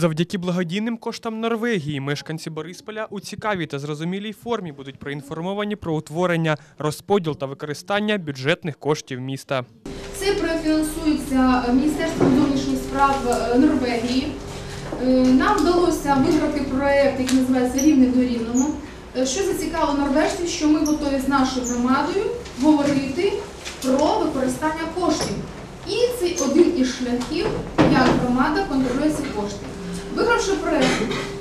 Завдяки благодійним коштам Норвегії мешканці Борисполя у цікавій та зрозумілій формі будуть проінформовані про утворення, розподіл та використання бюджетних коштів міста. Це профінансується Міністерством зовнішніх справ е, Норвегії. Е, Нам вдалося виграти проєкт, який називається Рівне до рівному. Е, Що зацікавило норвежців, що ми готові з нашою громадою говорити про використання коштів. І це один із шляхів, як громада контролює ці кошти. Вигравши проєкт,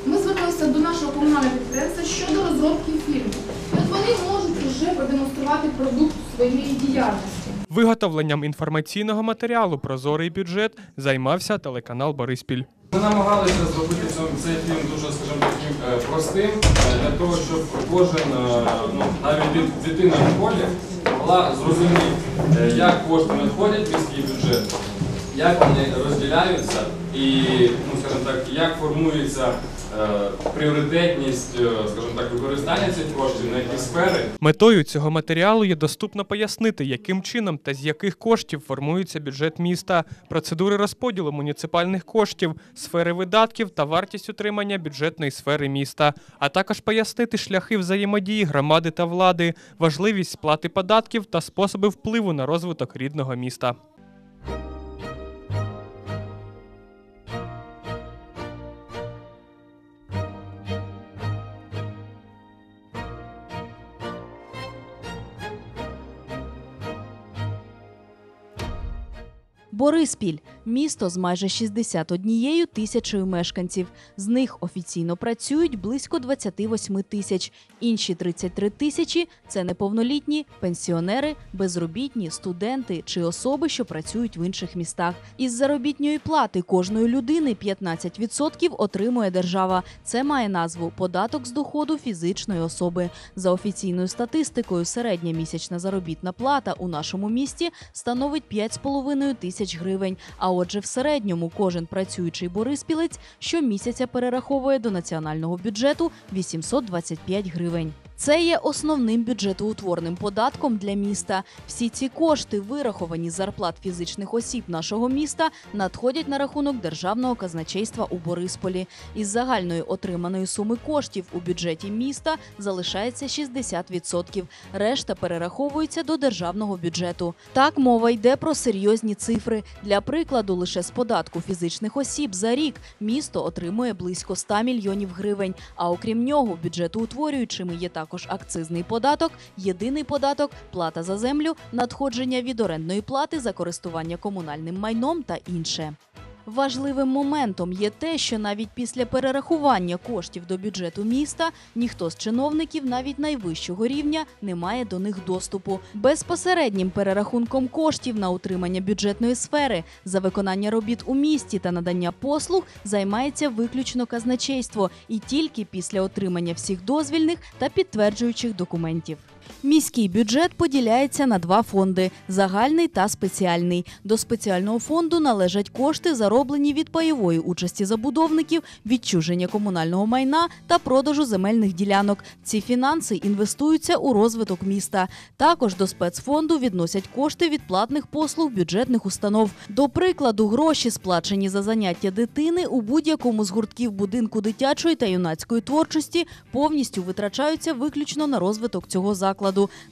ми звернулися до нашого комунального підприємства щодо розробки фільму. І от вони можуть вже продемонструвати продукт своєї діяльності. Виготовленням інформаційного матеріалу Прозорий бюджет займався телеканал Бориспіль. Ми намагалися зробити цьому- цей фільм дуже, скажімо, таким е, простим е, для того, щоб кожен, е, ну навіть дитина в школі могла зрозуміти, як кошти надходять в міський бюджет, як вони розділяються і, ну скажімо так, як формується е, пріоритетність, е, скажімо так, використання цих коштів, на які сфери. Метою цього матеріалу є доступно пояснити, яким чином та з яких коштів формується бюджет міста, процедури розподілу муніципальних коштів, сфери видатків та вартість утримання бюджетної сфери міста, а також пояснити шляхи взаємодії громади та влади, важливість сплати податків та способи впливу на розвиток рідного міста. Бориспіль місто з майже 61 тисячою мешканців. З них офіційно працюють близько 28 тисяч. Інші 33 тисячі це неповнолітні, пенсіонери, безробітні, студенти чи особи, що працюють в інших містах. Із заробітної плати кожної людини 15% отримує держава. Це має назву податок з доходу фізичної особи. За офіційною статистикою, середня місячна заробітна плата у нашому місті становить 5,5 тисяч гривень. А отже, в середньому кожен працюючий бориспілець щомісяця перераховує до національного бюджету 825 гривень. Це є основним бюджетоутворним податком для міста. Всі ці кошти, вираховані з зарплат фізичних осіб нашого міста, надходять на рахунок державного казначейства у Борисполі. Із загальної отриманої суми коштів у бюджеті міста залишається 60%. Решта перераховується до державного бюджету. Так мова йде про серйозні цифри. Для прикладу, лише з податку фізичних осіб за рік місто отримує близько 100 мільйонів гривень. А окрім нього, бюджетоутворюючими є також акцизний податок, єдиний податок, плата за землю, надходження від орендної плати за користування комунальним майном та інше. Важливим моментом є те, що навіть після перерахування коштів до бюджету міста ніхто з чиновників навіть найвищого рівня не має до них доступу. Безпосереднім перерахунком коштів на утримання бюджетної сфери за виконання робіт у місті та надання послуг займається виключно казначейство і тільки після отримання всіх дозвільних та підтверджуючих документів. Міський бюджет поділяється на два фонди загальний та спеціальний. До спеціального фонду належать кошти, зароблені від пайової участі забудовників, відчуження комунального майна та продажу земельних ділянок. Ці фінанси інвестуються у розвиток міста. Також до спецфонду відносять кошти від платних послуг бюджетних установ. До прикладу, гроші, сплачені за заняття дитини у будь-якому з гуртків будинку дитячої та юнацької творчості, повністю витрачаються виключно на розвиток цього закладу,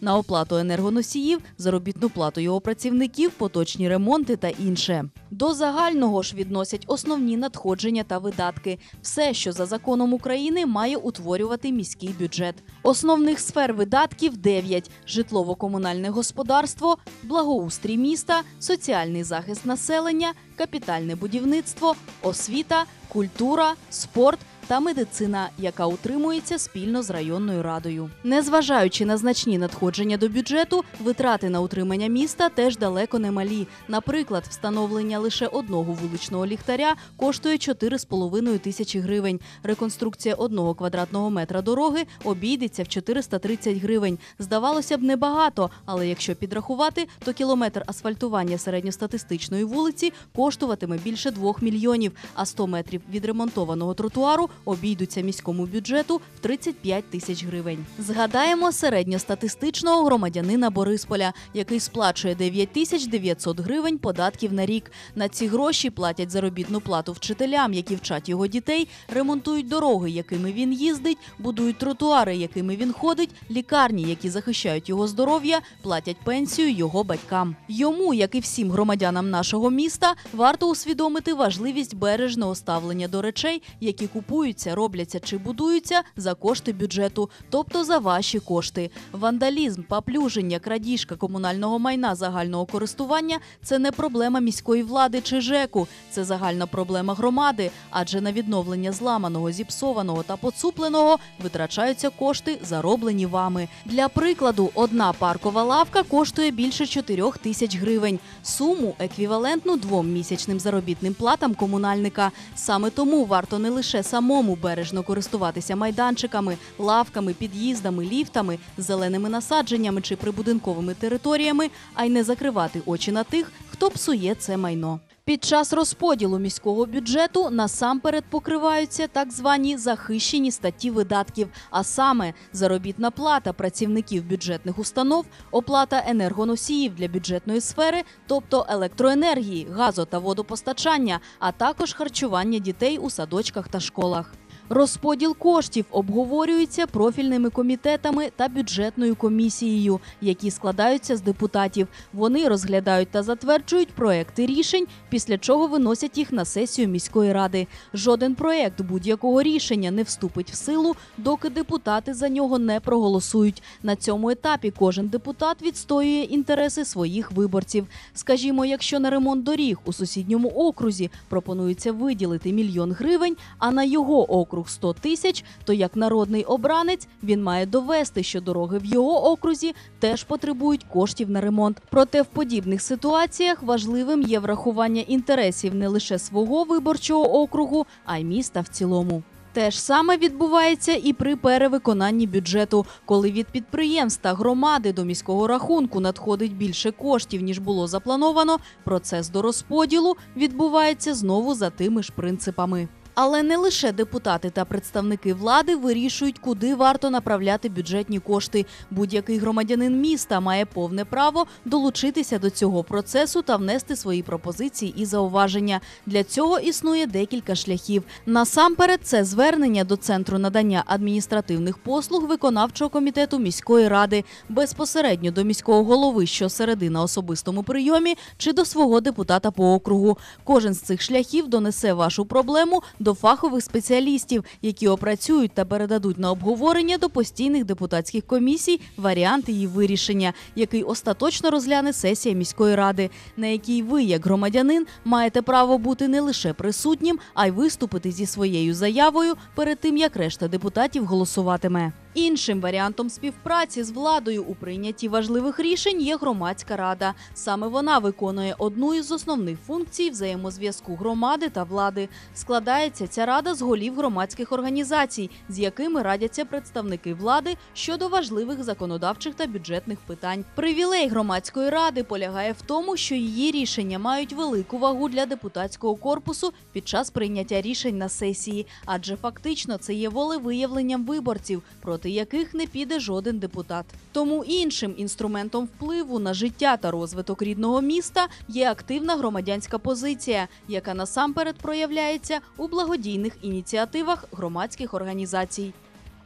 на оплату енергоносіїв, заробітну плату його працівників, поточні ремонти та інше. До загального ж відносять основні надходження та видатки. Все, що за законом України має утворювати міський бюджет. Основних сфер видатків 9. житлово-комунальне господарство, благоустрій міста, соціальний захист населення, капітальне будівництво, освіта, культура, спорт та медицина, яка утримується спільно з районною радою. Незважаючи на значні надходження до бюджету, витрати на утримання міста теж далеко не малі. Наприклад, встановлення лише одного вуличного ліхтаря коштує 4,5 тисячі гривень. Реконструкція одного квадратного метра дороги обійдеться в 430 гривень. Здавалося б, небагато, але якщо підрахувати, то кілометр асфальтування середньостатистичної вулиці коштуватиме більше 2 мільйонів, а 100 метрів відремонтованого тротуару обійдуться міському бюджету в 35 тисяч гривень. Згадаємо середньостатистичного громадянина Борисполя, який сплачує 9 тисяч 900 гривень податків на рік. На ці гроші платять заробітну плату вчителям, які вчать його дітей, ремонтують дороги, якими він їздить, будують тротуари, якими він ходить, лікарні, які захищають його здоров'я, платять пенсію його батькам. Йому, як і всім громадянам нашого міста, варто усвідомити важливість бережного ставлення до речей, які купуються, робляться чи будуються за кошти бюджету, тобто за ваші кошти. Вандалізм, паплюження, крадіжка комунального майна загального користування це не проблема міської влади чи ЖЕКу, це загальна проблема громади, адже на відновлення зламаного, зіпсованого та поцупленого витрачаються кошти, зароблені вами. Для прикладу, одна паркова лавка коштує більше 4 тисяч гривень. Суму еквівалентну двом місячним заробітним платам комунальника. Саме тому варто не лише самому бережно користуватися майданчиками, лавками, під'їздами, ліфтами, зеленими насадженнями чи прибудинковими територіями, а й не закривати очі на тих, хто псує це майно. Під час розподілу міського бюджету насамперед покриваються так звані захищені статті видатків, а саме заробітна плата працівників бюджетних установ, оплата енергоносіїв для бюджетної сфери, тобто електроенергії, газу та водопостачання, а також харчування дітей у садочках та школах. Розподіл коштів обговорюється профільними комітетами та бюджетною комісією, які складаються з депутатів. Вони розглядають та затверджують проекти рішень, після чого виносять їх на сесію міської ради. Жоден проект будь-якого рішення не вступить в силу, доки депутати за нього не проголосують. На цьому етапі кожен депутат відстоює інтереси своїх виборців. Скажімо, якщо на ремонт доріг у сусідньому окрузі пропонується виділити мільйон гривень, а на його округ 100 тисяч, то як народний обранець він має довести, що дороги в його окрузі теж потребують коштів на ремонт. Проте в подібних ситуаціях важливим є врахування інтересів не лише свого виборчого округу, а й міста в цілому. Те ж саме відбувається і при перевиконанні бюджету, коли від підприємств та громади до міського рахунку надходить більше коштів ніж було заплановано. Процес до розподілу відбувається знову за тими ж принципами. Але не лише депутати та представники влади вирішують, куди варто направляти бюджетні кошти. Будь-який громадянин міста має повне право долучитися до цього процесу та внести свої пропозиції і зауваження. Для цього існує декілька шляхів. Насамперед, це звернення до центру надання адміністративних послуг виконавчого комітету міської ради безпосередньо до міського голови щосереди на особистому прийомі чи до свого депутата по округу. Кожен з цих шляхів донесе вашу проблему до фахових спеціалістів, які опрацюють та передадуть на обговорення до постійних депутатських комісій варіанти її вирішення, який остаточно розгляне сесія міської ради, на якій ви, як громадянин, маєте право бути не лише присутнім, а й виступити зі своєю заявою перед тим, як решта депутатів голосуватиме. Іншим варіантом співпраці з владою у прийнятті важливих рішень є громадська рада. Саме вона виконує одну із основних функцій взаємозв'язку громади та влади. Складається ця рада з голів громадських організацій, з якими радяться представники влади щодо важливих законодавчих та бюджетних питань. Привілей громадської ради полягає в тому, що її рішення мають велику вагу для депутатського корпусу під час прийняття рішень на сесії, адже фактично це є волевиявленням виборців, проти яких не піде жоден депутат. Тому іншим інструментом впливу на життя та розвиток рідного міста є активна громадянська позиція, яка насамперед проявляється у благодійних ініціативах громадських організацій.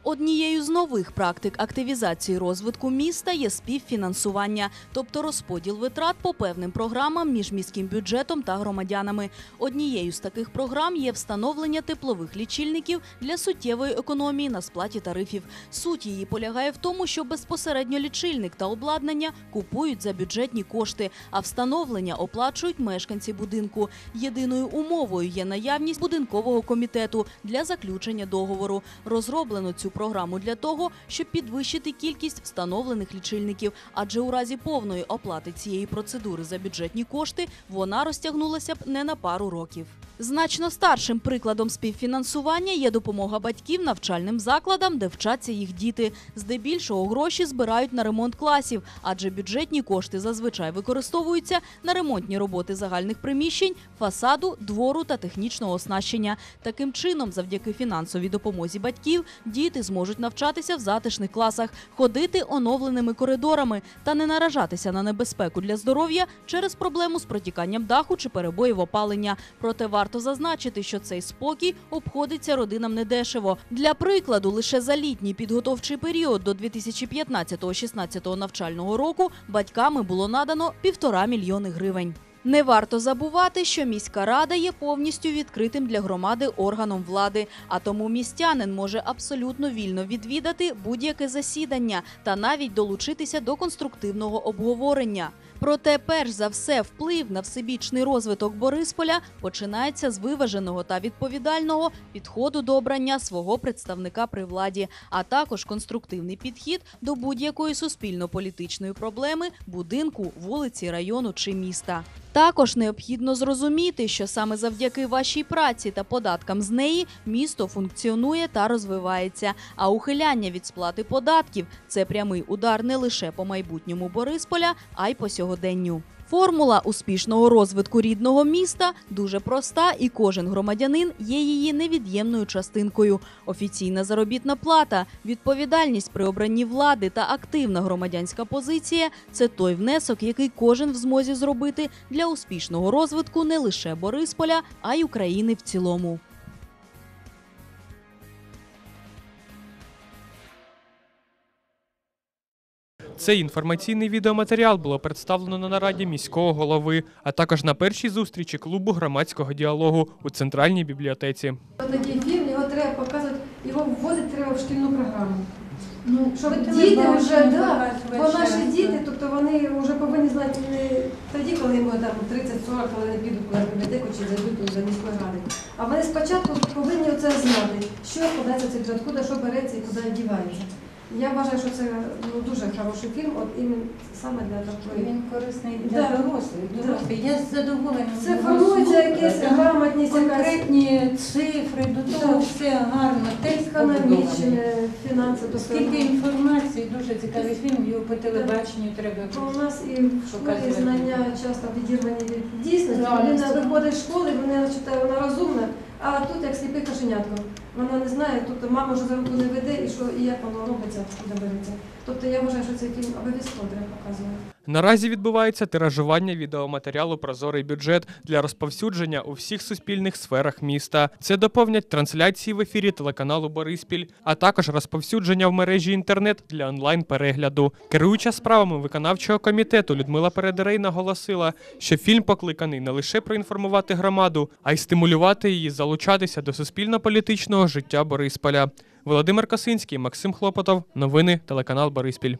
Однією з нових практик активізації розвитку міста є співфінансування, тобто розподіл витрат по певним програмам між міським бюджетом та громадянами. Однією з таких програм є встановлення теплових лічильників для суттєвої економії на сплаті тарифів. Суть її полягає в тому, що безпосередньо лічильник та обладнання купують за бюджетні кошти, а встановлення оплачують мешканці будинку. Єдиною умовою є наявність будинкового комітету для заключення договору. Розроблено цю програму для того, щоб підвищити кількість встановлених лічильників, адже у разі повної оплати цієї процедури за бюджетні кошти вона розтягнулася б не на пару років. Значно старшим прикладом співфінансування є допомога батьків навчальним закладам, де вчаться їх діти. Здебільшого гроші збирають на ремонт класів, адже бюджетні кошти зазвичай використовуються на ремонтні роботи загальних приміщень, фасаду, двору та технічного оснащення. Таким чином, завдяки фінансовій допомозі батьків, діти зможуть навчатися в затишних класах, ходити оновленими коридорами та не наражатися на небезпеку для здоров'я через проблему з протіканням даху чи перебоїв опалення. Проте варто зазначити, що цей спокій обходиться родинам недешево. Для прикладу, лише за літній підготовчий період до 2015-16 навчального року батьками було надано півтора мільйони гривень. Не варто забувати, що міська рада є повністю відкритим для громади органом влади, а тому містянин може абсолютно вільно відвідати будь-яке засідання та навіть долучитися до конструктивного обговорення. Проте, перш за все, вплив на всебічний розвиток Борисполя починається з виваженого та відповідального підходу до обрання свого представника при владі, а також конструктивний підхід до будь-якої суспільно-політичної проблеми, будинку, вулиці, району чи міста. Також необхідно зрозуміти, що саме завдяки вашій праці та податкам з неї місто функціонує та розвивається. А ухиляння від сплати податків це прямий удар не лише по майбутньому Борисполя, а й по сьогоденню. Формула успішного розвитку рідного міста дуже проста, і кожен громадянин є її невід'ємною частинкою. Офіційна заробітна плата, відповідальність при обранні влади та активна громадянська позиція це той внесок, який кожен в змозі зробити для успішного розвитку не лише Борисполя, а й України в цілому. Цей інформаційний відеоматеріал було представлено на нараді міського голови, а також на першій зустрічі клубу громадського діалогу у центральній бібліотеці. Такий фільм, його треба показувати, його вводити треба в шкільну програму. Ну, Щоб діти вже, да, бо наші діти, тобто вони вже повинні знати не тоді, коли йому там 30-40, коли вони підуть кудись в бібліотеку чи зайдуть до міської ради. А вони спочатку повинні це знати, що складається цей бюджет, куди що береться і куди дівається. Я вважаю, що це ну, дуже хороший фільм, от іменно саме для такої. Він корисний Да. для дорослих. дорослих. Я задоволена. Це формується якась грамотність, конкретні цифри, до того Так. все гарно, текст економічне, фінанси. Скільки інформації, дуже цікавий фільм, його по телебаченню треба. У нас і в школі знання часто відірвані від дійсності. Людина виходить з школи, вона читає, вона розумна, а тут як сліпий кошенятко. Вона не знає, тобто мама вже за руку не веде і що і як воно робиться, куди береться. Тобто я вважаю, що цей фільм обов'язково треба показувати. Наразі відбувається тиражування відеоматеріалу Прозорий бюджет для розповсюдження у всіх суспільних сферах міста. Це доповнять трансляції в ефірі телеканалу Бориспіль, а також розповсюдження в мережі інтернет для онлайн-перегляду. Керуюча справами виконавчого комітету Людмила Передерей наголосила, що фільм покликаний не лише проінформувати громаду, а й стимулювати її залучатися до суспільно-політичного життя Борисполя. Володимир Косинський, Максим Хлопотов. Новини телеканал Бориспіль.